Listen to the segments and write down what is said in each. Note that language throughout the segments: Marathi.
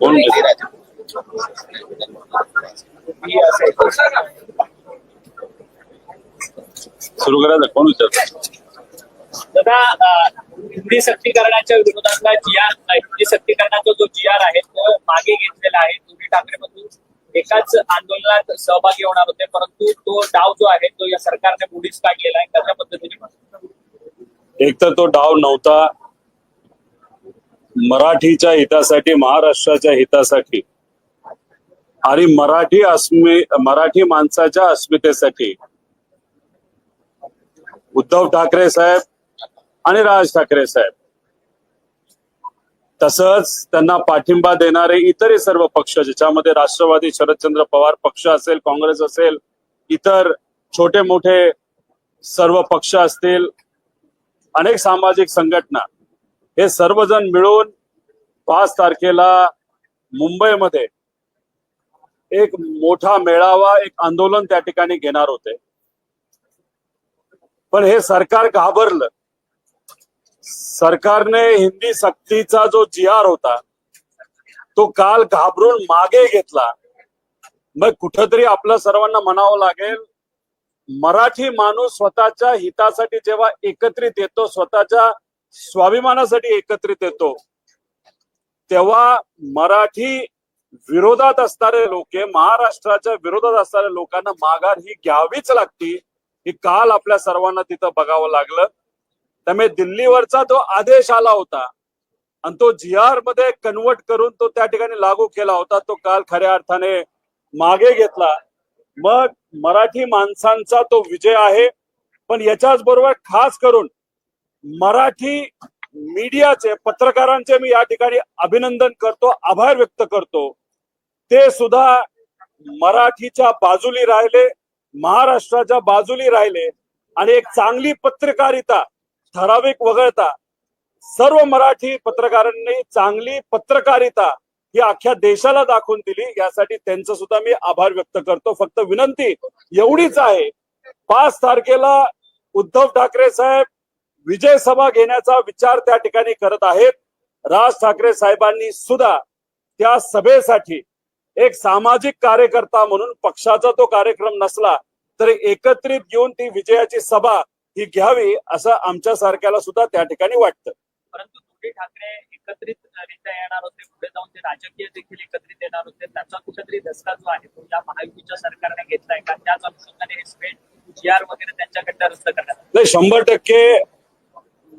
कोण काढायचंय कोण सुरू करायचं कोण विचारतं? दादा हिंदी सक्तीकरणाच्या विरोधातला जी आर हिंदी सक्तीकरणाचा जो जी आर आहे तो मागे घेतलेला आहे तुम्ही ठाकरे एकाच आंदोलनात सहभागी होणार होते परंतु तो डाव जो आहे तो या सरकारने बुडीच काढलेला आहे. कशा पद्धतीने एक तर तो डाव नव्हता. मराठीच्या हितासाठी महाराष्ट्राच्या हितासाठी आणि मराठी अस्मि मराठी माणसाच्या अस्मितेसाठी उद्धव ठाकरे साहेब आणि राज ठाकरे साहेब. तसंच त्यांना पाठिंबा देणारे इतरही सर्व पक्ष ज्याच्यामध्ये राष्ट्रवादी शरदचंद्र पवार पक्ष असेल काँग्रेस असेल इतर छोटे मोठे सर्व पक्ष असतील अनेक सामाजिक संघटना हे सर्वजण मिळून पाच तारखेला मुंबईमध्ये एक मोठा मेळावा एक आंदोलन त्या ठिकाणी घेणार होते. पण हे सरकार घाबरलं. सरकारने हिंदी सक्तीचा जो जी आर होता तो काल घाबरून मागे घेतला. मग कुठंतरी आपल्या सर्वांना म्हणावं लागेल मराठी माणूस स्वतःच्या हितासाठी जेव्हा एकत्रित येतो स्वतःच्या स्वाभिमानासाठी एकत्रित येतो तेव्हा मराठी विरोधात असणारे लोक महाराष्ट्राच्या विरोधात असणाऱ्या लोकांना माघार ही घ्यावीच लागती ही काल आपल्या सर्वांना तिथं बघावं लागलं. त्यामुळे दिल्लीवरचा जो आदेश आला होता आणि तो जी आरमध्ये कन्वर्ट करून तो त्या ठिकाणी लागू केला होता तो काल खऱ्या अर्थाने मागे घेतला. मग मराठी माणसांचा तो विजय आहे. पण याच्याच बरोबर खास करून मराठी मीडियाचे पत्रकारांचे मी या ठिकाणी अभिनंदन करतो आभार व्यक्त करतो. ते सुद्धा मराठीच्या बाजूली राहिले महाराष्ट्राच्या बाजूली राहिले आणि एक चांगली पत्रकारिता ठराविक वगळता सर्व मराठी पत्रकारांनी चांगली पत्रकारिता ही अख्ख्या देशाला दाखवून दिली. यासाठी त्यांचं सुद्धा मी आभार व्यक्त करतो. फक्त विनंती एवढीच आहे. पाच तारखेला उद्धव ठाकरे साहेब विजय सभा घेण्याचा विचार त्या ठिकाणी करत आहेत. राज ठाकरे साहेबांनी सुद्धा त्या सभेसाठी एक सामाजिक कार्यकर्ता म्हणून पक्षाचा तो कार्यक्रम नसला तरी एकत्रित घेऊन ती विजयाची सभा ही घ्यावी असं आमच्या सारख्याला सुद्धा त्या ठिकाणी वाटतं. परंतु दोन्ही ठाकरे एकत्रितरित्या येणार होते पुढे जाऊन ते राजकीय देखील एकत्रित येणार होते. त्याचा कुठेतरी धसका जो आहे तो या महायुतीच्या सरकारने घेतलाय का? त्याच अनुषंगाने हे स्पेट जी आर वगैरे त्यांच्याकडनं रद्द करण्यात. नाही शंभर टक्के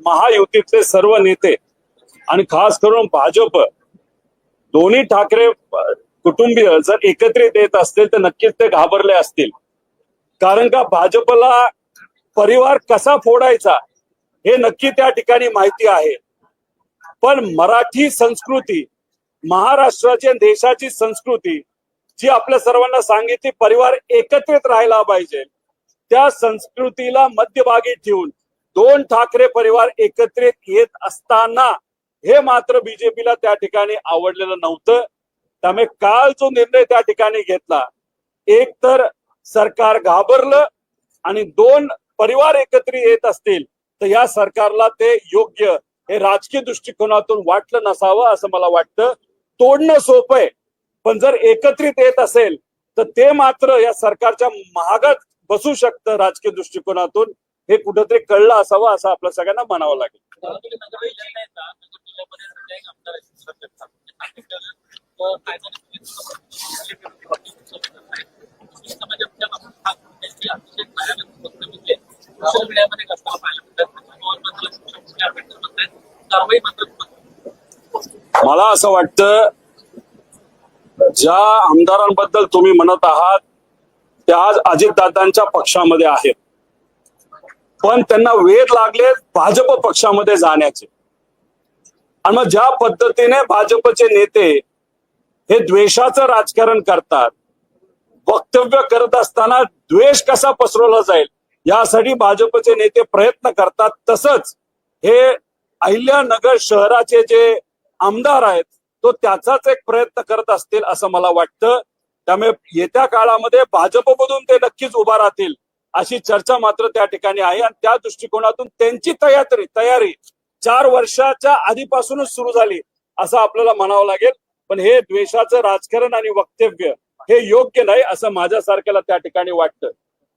महायुतीतले सर्व नेते आणि खास करून भाजप दोन्ही ठाकरे कुटुंबीय जर एकत्रित येत असतील तर नक्कीच ते घाबरले असतील. कारण का भाजपला परिवार कसा फोडायचा हे नक्की त्या ठिकाणी माहिती आहे. पण मराठी संस्कृती महाराष्ट्राची देशाची संस्कृती जी आपल्या सर्वांना सांगितली परिवार एकत्रित राहायला पाहिजे. त्या संस्कृतीला मध्यभागी ठेवून दोन ठाकरे परिवार एकत्रित येत असताना हे मात्र बीजेपीला त्या ठिकाणी आवडलेलं नव्हतं. त्यामुळे काल जो निर्णय त्या ठिकाणी घेतला एक तर सरकार घाबरलं आणि दोन परिवार एकत्रित येत असतील तर या सरकारला ते योग्य हे राजकीय दृष्टिकोनातून वाटलं नसावं असं मला वाटतं. तोडणं सोपं आहे पण जर एकत्रित येत असेल तर ते मात्र या सरकारच्या महागात बसू शकतं राजकीय दृष्टिकोनातून. हे कुठंतरी कळलं असावं असं आपल्या सगळ्यांना म्हणावं लागेल. सोशल मीडियामध्ये कसं पाहायला मिळतात मला असं वाटतं ज्या आमदारांबद्दल तुम्ही म्हणत आहात त्या आज अजितदादांच्या पक्षामध्ये आहेत. पण त्यांना वेध लागले भाजप पक्षामध्ये जाण्याचे. आणि मग ज्या पद्धतीने भाजपचे नेते हे द्वेषाचं राजकारण करतात वक्तव्य करत असताना द्वेष कसा पसरवला जाईल? यासाठी भाजपचे नेते प्रयत्न करतात. तसंच हे अहिल्यानगर शहराचे जे आमदार आहेत तो त्याचाच एक प्रयत्न करत असतील असं मला वाटतं. त्यामुळे येत्या काळामध्ये भाजपमधून ते नक्कीच उभा राहतील अशी चर्चा मात्र त्या ठिकाणी आहे. आणि त्या दृष्टिकोनातून त्यांची तयारी तयारी चार वर्षाच्या आधीपासूनच सुरू झाली असं आपल्याला म्हणावं लागेल. पण हे द्वेषाचं राजकारण आणि वक्तव्य हे योग्य नाही असं माझ्यासारख्याला त्या ठिकाणी वाटतं.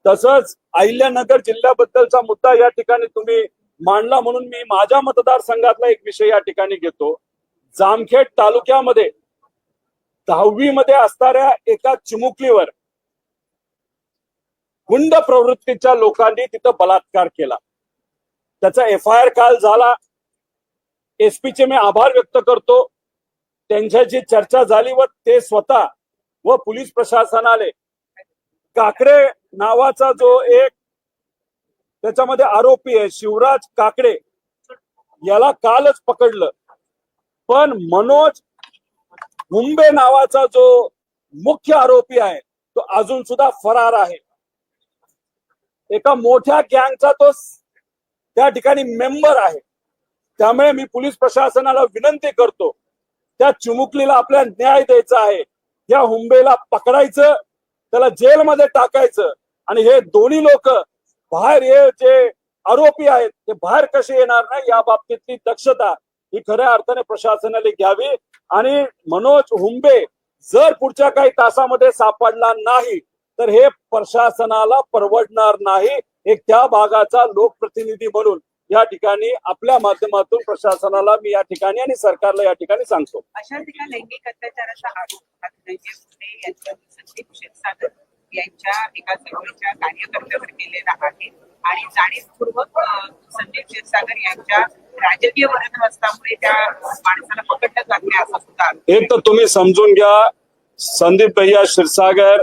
तसंच अहिल्यानगर जिल्ह्याबद्दलचा मुद्दा या ठिकाणी तुम्ही मांडला म्हणून मी माझ्या मतदारसंघातला एक विषय या ठिकाणी घेतो. जामखेड तालुक्यामध्ये दहावी मध्ये असणाऱ्या एका चिमुकलीवर गुंड प्रवृत्तीच्या लोकांनी तिथं बलात्कार केला. त्याचा एफ आय आर काल झाला. एसपीचे मी आभार व्यक्त करतो. त्यांच्याशी चर्चा झाली व ते स्वतः व पोलीस प्रशासनाने काकडे नावाचा जो एक त्याच्यामध्ये आरोपी आहे शिवराज काकडे याला कालच पकडलं. पण मनोज मुंबे नावाचा जो मुख्य आरोपी आहे तो अजून सुद्धा फरार आहे. एका मोठ्या गँगचा तो त्या ठिकाणी मेंबर आहे. त्यामुळे मी पोलीस प्रशासनाला विनंती करतो त्या चिमुकलीला आपल्या न्याय द्यायचा आहे. या हुंबेला पकडायचं त्याला जेलमध्ये टाकायचं आणि हे दोन्ही लोक बाहेर हे जे आरोपी आहेत ते बाहेर कसे येणार नाही या बाबतीतली दक्षता ही खऱ्या अर्थाने प्रशासनाने घ्यावी. आणि मनोज हुंबे जर पुढच्या काही तासामध्ये सापडला नाही तर हे प्रशासनाला परवडणार नाही. एक त्या भागाचा लोकप्रतिनिधी म्हणून या ठिकाणी आपल्या माध्यमातून प्रशासनाला मी या ठिकाणी आणि सरकारला या ठिकाणी सांगतो. अशा लैंगिक अत्याचाराचा आरोप यांच्या एका चळवळीच्या कार्यकर्त्यावर केलेला आहे. आणि जाणीवपूर्वक संदीप क्षीरसागर यांच्या राजकीय वरदहस्तामुळे त्या माणसाला पकडलं जात नाही असा सुद्धा एक तर तुम्ही समजून घ्या संदीप भैया क्षीरसागर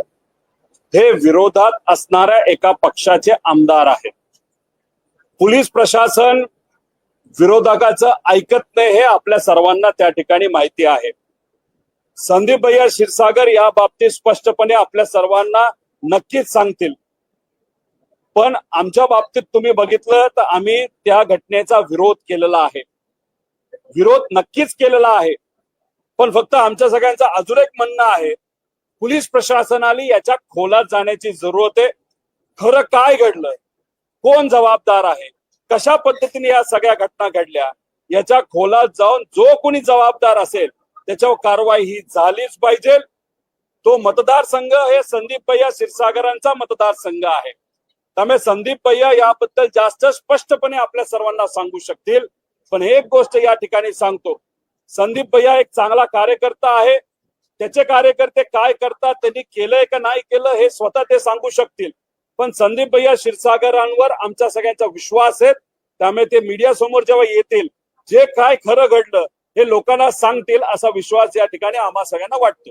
हे विरोधात असणाऱ्या एका पक्षाचे आमदार आहेत. पोलीस प्रशासन विरोधकाचं ऐकत नाही हे आपल्या सर्वांना त्या ठिकाणी माहिती आहे. संदीप भैया क्षीरसागर या बाबतीत स्पष्टपणे आपल्या सर्वांना नक्कीच सांगतील. पण आमच्या बाबतीत तुम्ही बघितलं तर आम्ही त्या घटनेचा विरोध केलेला आहे. विरोध नक्कीच केलेला आहे. पण फक्त आमच्या सगळ्यांचं अजून एक म्हणणं आहे पोलीस प्रशासनाने याच्या खोलात जाण्याची जरूरत आहे. खरं काय घडलं? कोण जबाबदार आहे? कशा पद्धतीने या सगळ्या घटना घडल्या? याच्या खोलात जाऊन जो कोणी जबाबदार असेल त्याच्यावर कारवाई ही झालीच पाहिजे. तो मतदारसंघ हे संदीप भैया क्षीरसागरांचा मतदारसंघ आहे. त्यामुळे संदीप भैया याबद्दल जास्त स्पष्टपणे आपल्या सर्वांना सांगू शकतील. पण एक गोष्ट या ठिकाणी सांगतो. संदीप भैया एक चांगला कार्यकर्ता आहे. त्याचे कार्यकर्ते काय करतात त्यांनी केलंय का नाही केलं हे स्वतः ते सांगू शकतील. पण संदीप भैया क्षीरसागरांवर आमचा सगळ्यांचा विश्वास आहे. त्यामुळे ते मीडिया समोर जेव्हा येतील जे काय खरं घडलं हे लोकांना सांगतील असा विश्वास या ठिकाणी आम्हा सगळ्यांना वाटतो.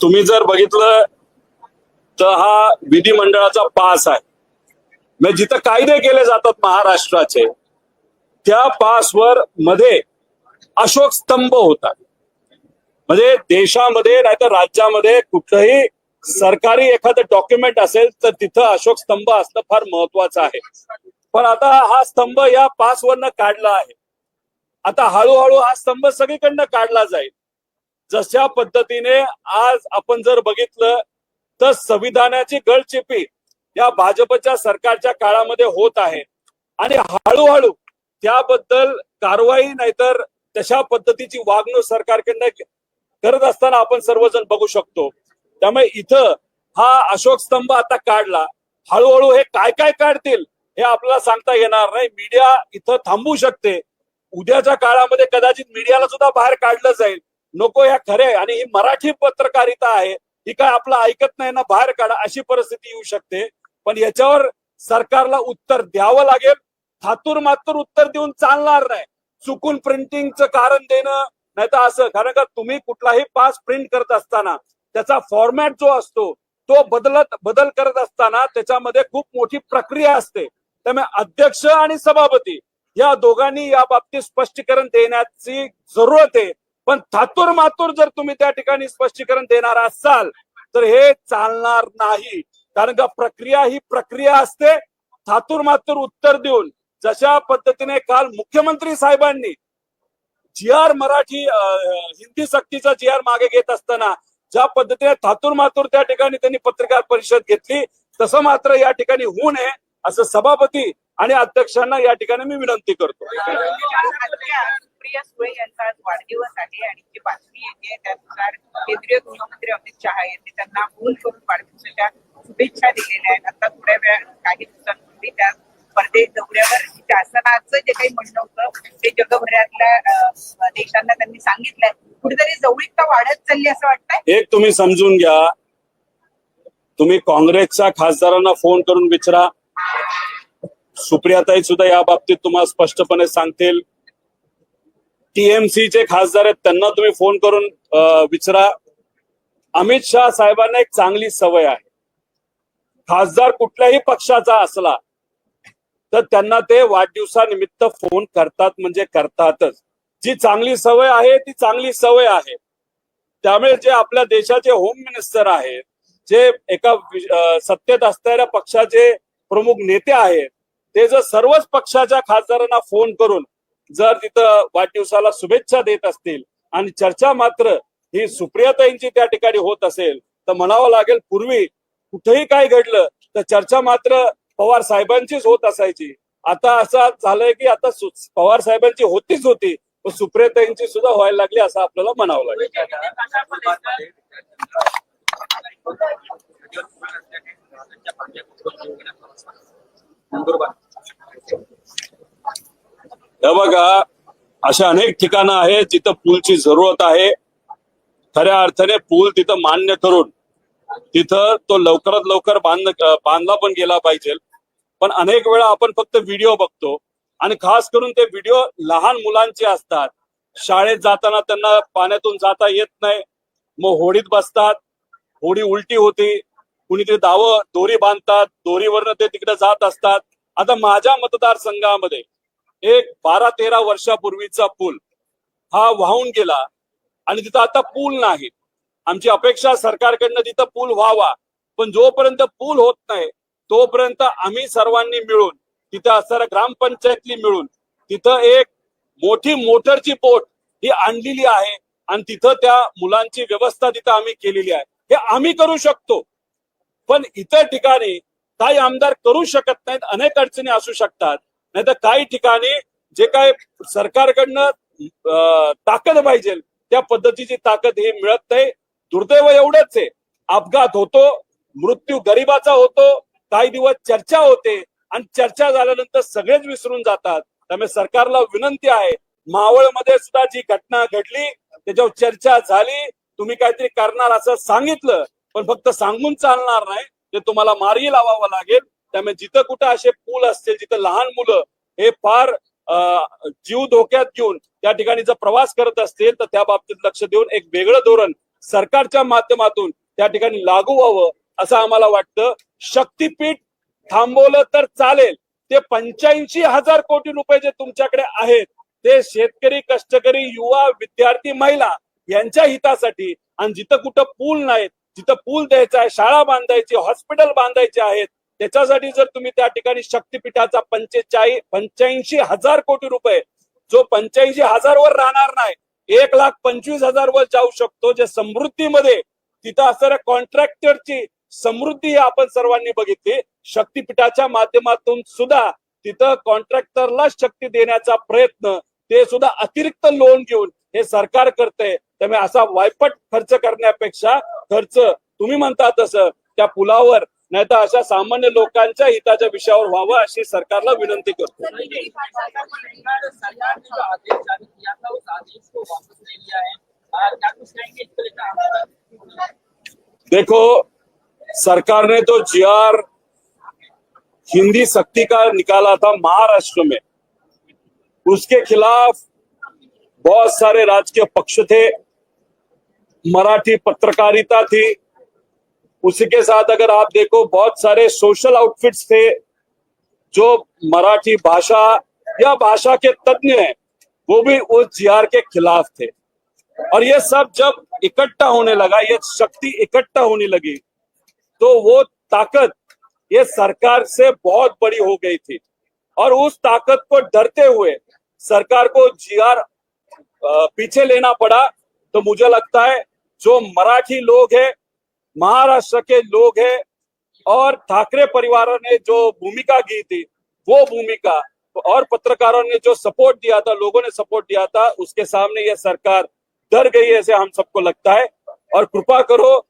तुम्ही जर बघितलं तर हा विधिमंडळाचा पास आहे. म्हणजे जिथं कायदे केले जातात महाराष्ट्राचे त्या पासवर मध्ये अशोक स्तंभ होता म्हणजे देशामध्ये नाहीतर राज्यामध्ये कुठलंही सरकारी एखादं डॉक्युमेंट असेल तर तिथं अशोक स्तंभ असणं फार महत्वाचं आहे. पण आता हा स्तंभ या पासवरनं काढला आहे. आता हळूहळू हा स्तंभ सगळीकडनं काढला जाईल. जशा पद्धतीने आज आपण जर बघितलं तर संविधानाची गळचेपी या भाजपच्या सरकारच्या काळामध्ये होत आहे. आणि हळूहळू त्याबद्दल कारवाई नाहीतर तशा पद्धतीची वागणूक सरकारकडनं करत असताना आपण सर्वजण बघू शकतो. त्यामुळे इथं हा अशोक स्तंभ आता काढला. हळूहळू हे काय काय काढतील हे आपल्याला सांगता येणार नाही. मीडिया इथं थांबू शकते. उद्याच्या काळामध्ये कदाचित मीडियाला सुद्धा बाहेर काढलं जाईल. नको या खरे आणि ही मराठी पत्रकारिता आहे. ही काय आपलं ऐकत नाही ना बाहेर काढा अशी परिस्थिती येऊ शकते. पण याच्यावर सरकारला उत्तर द्यावं लागेल. थातूर मातूर उत्तर देऊन चालणार नाही. चुकून प्रिंटिंगचं कारण देणं नाही तर असं कारण का तुम्ही कुठलाही पास प्रिंट करत असताना त्याचा फॉर्मॅट जो असतो तो बदलत बदल करत असताना त्याच्यामध्ये खूप मोठी प्रक्रिया असते. त्यामुळे अध्यक्ष आणि सभापती या दोघांनी या बाबतीत स्पष्टीकरण देण्याची जरूरत आहे. पण थातूर मातूर जर तुम्ही त्या ठिकाणी स्पष्टीकरण देणार असाल तर हे चालणार नाही. कारण का प्रक्रिया ही प्रक्रिया असते. थातूर मातूर उत्तर देऊन जशा पद्धतीने काल मुख्यमंत्री साहेबांनी जी आर मराठी हिंदी सक्तीचा जी आर मागे घेत असताना ज्या पद्धतीने थातूर मातूर त्या ठिकाणी त्यांनी पत्रकार परिषद घेतली तसं मात्र या ठिकाणी होऊ नये असं सभापती आणि अध्यक्षांना या ठिकाणी मी विनंती करतो. सुळे यांचा वाढदिवस आहे आणि जी बातमी येते त्यानुसार केंद्रीय गृहमंत्री अमित शहा यांनी त्यांना फोन करून वाढदिवसाच्या शुभेच्छा दिलेल्या आहेत. आता थोड्या वेळा काही दिवसांपूर्वी त्या परदेश दौऱ्यावर शासनाचं जे काही म्हणणं होतं ते जगभरातल्या देशांना त्यांनी सांगितलंय. कुठेतरी जवळीकता वाढत चालली असं वाटतंय? एक तुम्ही समजून घ्या. तुम्ही काँग्रेसच्या खासदारांना फोन करून विचारा. सुप्रियाताई सुद्धा या बाबतीत तुम्हाला स्पष्टपणे सांगतील. टीएमसीचे खासदार आहेत त्यांना तुम्ही फोन करून विचारा. अमित शहा साहेबांना एक चांगली सवय आहे. खासदार कुठल्याही पक्षाचा असला तर त्यांना ते वाढदिवसानिमित्त फोन करतात म्हणजे करतातच. जी चांगली सवय आहे ती चांगली सवय आहे. त्यामुळे जे आपल्या देशाचे होम मिनिस्टर आहेत जे एका सत्तेत असणाऱ्या पक्षाचे प्रमुख नेते आहेत ते जर सर्वच पक्षाच्या खासदारांना फोन करून जर तिथं वाढदिवसाला शुभेच्छा देत असतील आणि चर्चा मात्र ही सुप्रियाताईंची त्या ठिकाणी होत असेल तर म्हणावं लागेल पूर्वी कुठेही काय घडलं तर चर्चा मात्र पवार साहेबांचीच होत असायची. आता असं झालंय की आता पवार साहेबांची होतीच होती पण सुप्रियताईंची सुद्धा व्हायला लागली असं आपल्याला म्हणावं लागेल. बघा अशा अनेक ठिकाणं आहेत जिथं पूलची जरूरत आहे. खऱ्या अर्थाने पूल तिथं मान्य करून तिथं तो लवकरात लवकर बांध बांधला पण गेला पाहिजे. पण अनेक वेळा आपण फक्त व्हिडिओ बघतो. आणि खास करून ते व्हिडिओ लहान मुलांचे असतात. शाळेत जाताना त्यांना पाण्यातून जाता येत नाही. मग होडीत बसतात. होडी उलटी होती. कुणीतरी दावं दोरी बांधतात. दोरीवरनं ते तिकडे जात असतात. आता माझ्या मतदारसंघामध्ये एक बारा तेरा वर्षापूर्वीचा पूल हा वाहून गेला आणि तिथं आता पूल नाही. आमची अपेक्षा सरकारकडनं तिथं पूल व्हावा. पण जोपर्यंत पूल होत नाही तोपर्यंत आम्ही सर्वांनी मिळून तिथं असणाऱ्या ग्रामपंचायतली मिळून तिथं एक मोठी मोटरची बोट ही आणलेली आहे आणि तिथं त्या मुलांची व्यवस्था तिथं आम्ही केलेली आहे. हे आम्ही करू शकतो. पण इतर ठिकाणी काही आमदार करू शकत नाहीत अनेक अडचणी असू शकतात. नाहीतर काही ठिकाणी जे काय सरकारकडनं ताकद पाहिजे त्या पद्धतीची ताकद ही मिळत नाही. दुर्दैव एवढंच आहे. अपघात होतो मृत्यू गरिबाचा होतो काही दिवस चर्चा होते आणि चर्चा झाल्यानंतर सगळेच विसरून जातात. त्यामुळे सरकारला विनंती आहे मावळमध्ये सुद्धा जी घटना घडली त्याच्यावर चर्चा झाली. तुम्ही काहीतरी करणार असं सांगितलं पण फक्त सांगून चालणार नाही. ते तुम्हाला मार्गी लावावं लागेल. त्यामुळे जिथं कुठं असे पूल असतील जिथं लहान मुलं हे फार अं, जीव धोक्यात घेऊन त्या ठिकाणी जर प्रवास करत असतील तर त्या बाबतीत लक्ष देऊन एक वेगळं धोरण सरकारच्या माध्यमातून त्या ठिकाणी लागू व्हावं. असं आम्हाला वाटतं. शक्तीपीठ थांबवलं तर चालेल. ते पंच्याऐंशी हजार कोटी रुपये जे तुमच्याकडे आहेत ते शेतकरी कष्टकरी युवा विद्यार्थी महिला यांच्या हितासाठी आणि जिथं कुठं पूल नाहीत जिथं पूल द्यायचा आहे शाळा बांधायची हॉस्पिटल बांधायचे आहेत त्याच्यासाठी जर तुम्ही त्या ठिकाणी शक्तीपीठाचा पंचेचाळीस पंच्याऐंशी हजार कोटी रुपये जो पंच्याऐंशी हजार वर राहणार नाही एक लाख पंचवीस हजार वर जाऊ शकतो जे समृद्धीमध्ये तिथं असणाऱ्या कॉन्ट्रॅक्टरची समृद्धी ही आपण सर्वांनी बघितली. शक्तीपीठाच्या माध्यमातून सुद्धा तिथं कॉन्ट्रॅक्टरला शक्ती देण्याचा प्रयत्न ते सुद्धा अतिरिक्त लोन घेऊन हे सरकार करते त्यामुळे असा वायपट खर्च करण्यापेक्षा खर्च तुम्ही म्हणता तसं त्या पुलावर नाही तर अशा सामान्य लोकांच्या हिताच्या विषयावर व्हावं अशी सरकारला विनंती करतो. देखो सरकार ने तो जी आर हिंदी शक्ति का निकाला था महाराष्ट्र में। उसके खिलाफ बहुत सारे राजकीय पक्ष थे। मराठी पत्रकारिता थी। उसी के साथ अगर आप देखो, बहुत सारे सोशल आउटफिट्स थे जो मराठी भाषा या भाषा के तज्ञ हैं, वो भी उस जीआर के खिलाफ थे। और ये सब जब इकट्ठा होने लगा, ये शक्ति इकट्ठा होने लगी तो वो ताकत ये सरकार से बहुत बड़ी हो गई थी। और उस ताकत को डरते हुए सरकार को जीआर पीछे लेना पड़ा। तो मुझे लगता है जो मराठी लोग हैं, महाराष्ट्र के लोग हैं, और ठाकरे परिवार ने जो भूमिका की थी, वो भूमिका, और पत्रकारों ने जो सपोर्ट दिया था, लोगों ने सपोर्ट दिया था, उसके सामने ये सरकार डर गई ऐसे हम सबको लगता है। और कृपा करो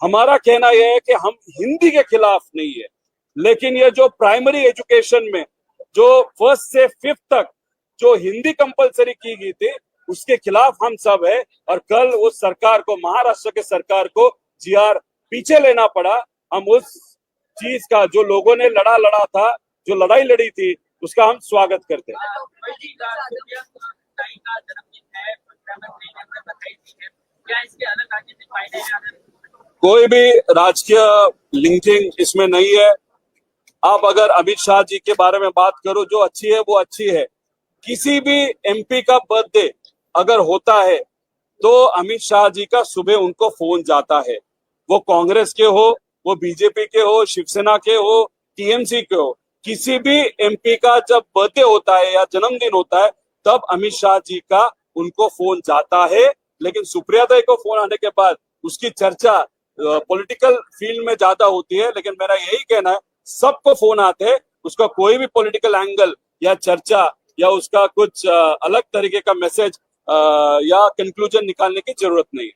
हमारा कहना यह है कि हम हिंदी के खिलाफ नहीं है, लेकिन ये जो प्राइमरी एजुकेशन में, जो फ़र्स्ट से फिफ्थ तक जो हिंदी कंपलसरी की गई थी, उसके खिलाफ हम सब है और कल उस सरकार को, महाराष्ट्र के सरकार को जीआर पीछे लेना पड़ा। हम उस चीज़ का, जो लोगों ने लड़ा लड़ा था, जो लड़ाई लड़ी थी, उसका हम स्वागत करते हैं? कोई भी राजकीय लिंकिंग इसमें नहीं है। आप अगर अमित शाह जी के बारे में बात करो, जो अच्छी है, वो अच्छी है। किसी भी एमपी का बर्थडे अगर होता है तो अमित शाह जी का सुबह उनको फ़ोन जाता है। वो कांग्रेस के हो, वो बीजेपी के हो, शिवसेना के हो टीएमसी के हो, किसी भी एमपी का जब बर्थडे होता है या जन्मदिन होता है, तब अमित शाह जी का उनको फ़ोन जाता है। लेकिन सुप्रिया दाई को फ़ोन आने के बाद उसकी चर्चा पॉलिटिकल फ़ील्ड में ज़्यादा होती है, लेकिन मेरा यही कहना है, सबको फ़ोन आते हैं, उसका कोई भी पॉलिटिकल एंगल या चर्चा या उसका कुछ अलग तरीके का मैसेज या कंक्लूजन निकालने की ज़रूरत नहीं है।